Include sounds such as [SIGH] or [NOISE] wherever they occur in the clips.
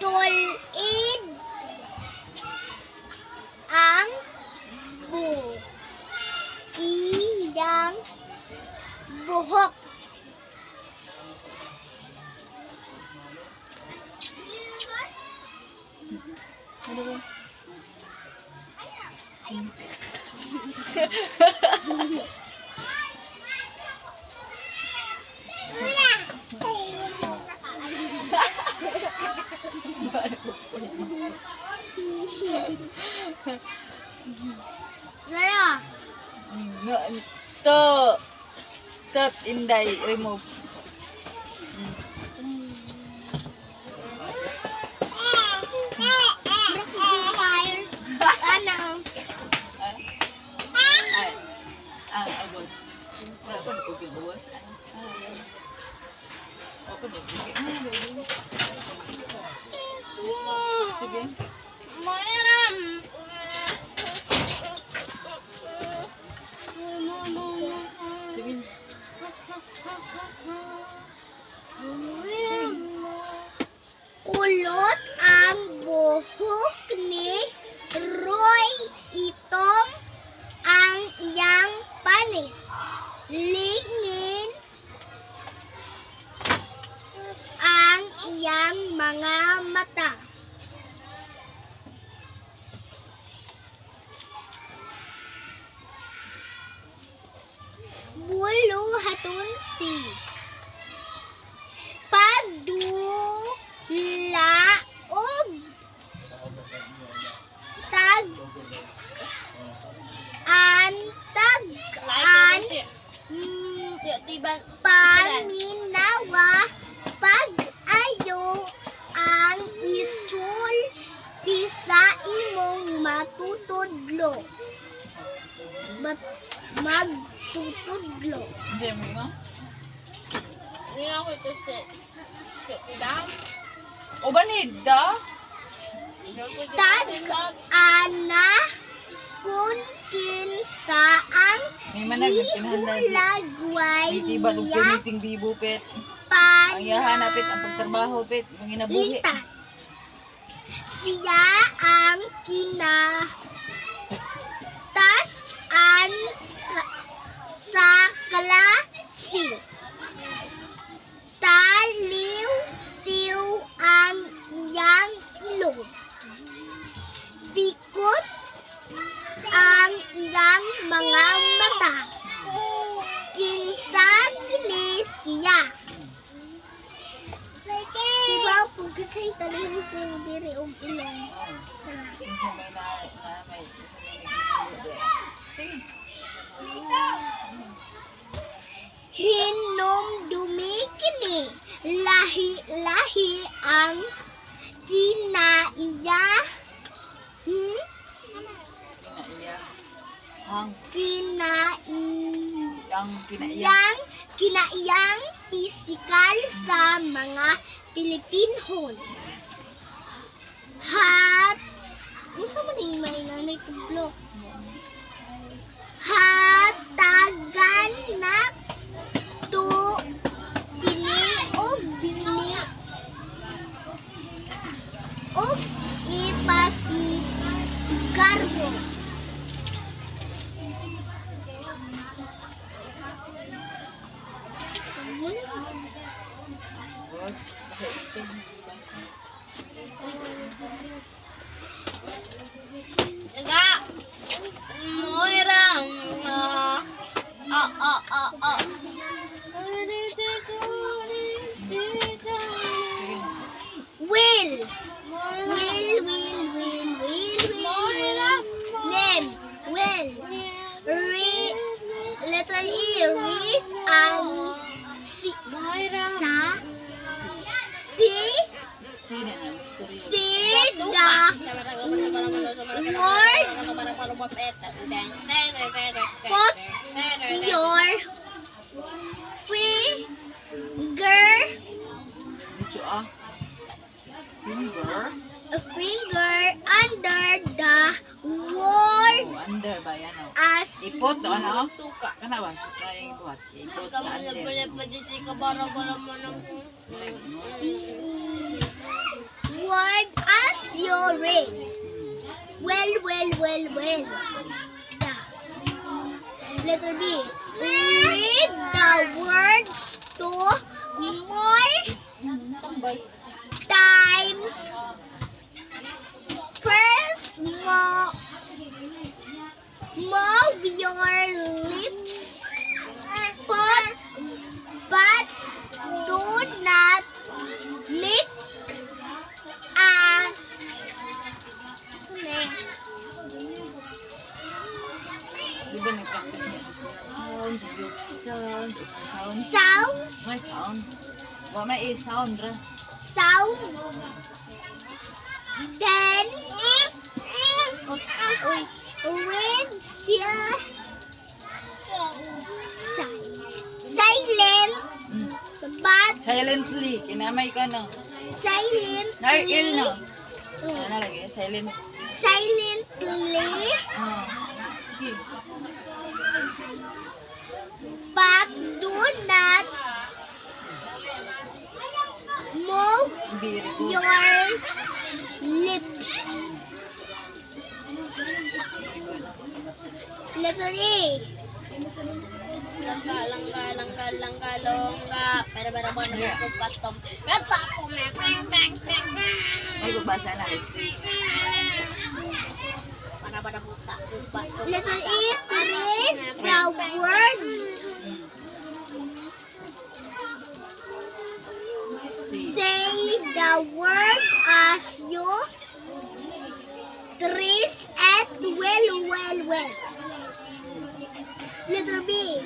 tulid ang bu iyang buhok. Ano ba? Lala, [LAUGHS] No, Nara. Third. Third in the remove. Open the bucket. Bulo hatun si. Padulaog tag an tag an paminawa pag ayo ang isul ti sa imong matutudlo Mat magtutudlo Hindi mo nga. O ba nida? tag ana kun kinsaan May manag nagpinahanda si Lagway May tiba nung niya tumiting bibo pet. Ang yahanapit ang pagtrabaho pet. Ang inabuhi. Lita. Siya ang kina tas an ka- sa klase. Taliw tiw Ang Kinai... ang kinaiya. Yang kinaiyang pisikal sa mga Pilipinhon. Hat... Ano sa maning may nanay tublok? Baka ito. Nga, moirang ah ah ah ah. Will. Will, will, will, will, will. Name. Will. Read. Letter E. Read Story. Si. The. Word. Put your finger. Finger. a finger under the word Oh, under ba yan oh. as Ipot to ano? Kana ba? Kaya yung buhat. Ipot sa under. What is your rain? Well, well, well, well. Little B. Read the words to more times. First, move your lips. Sound. Sound. My sound. What my is sound? Sound. Then if if when silent. But silently. Kina may ka no. Silent. Nai il no. Ano lagi? Silent. Silent. Letter A. Langka, langka, langka, langka, longga. Pero pero mo naman ko patom. Kata ko me. Ay, babasa na. Para para buta ko patom. Letter A. Trace the word. Say the word as you trace it well, well, well. Letter B.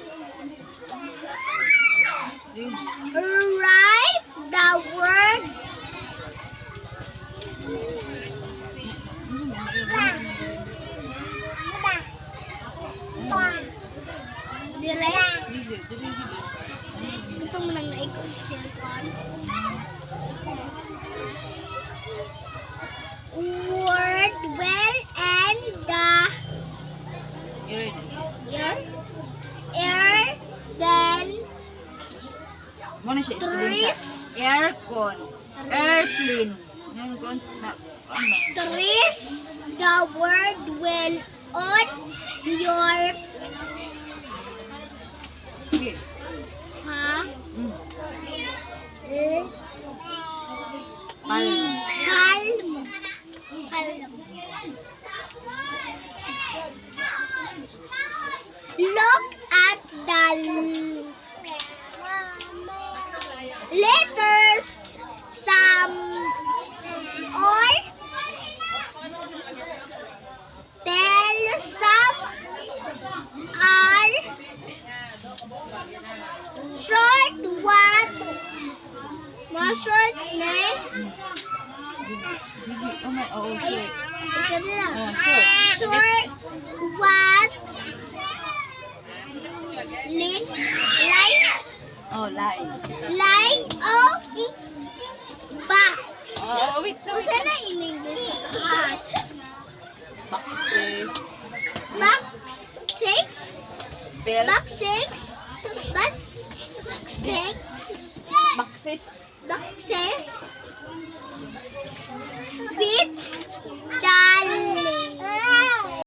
sa aircon. Airplane. Yung na the word well on your ha Mm. eh, Palm. palm palm look at the Oh oh, short. ito na Oh, short. short what link line Oh, lie. line of box Oh, wait lang. na in English box Boxes. box six Bell. box six box six Boxes. boxes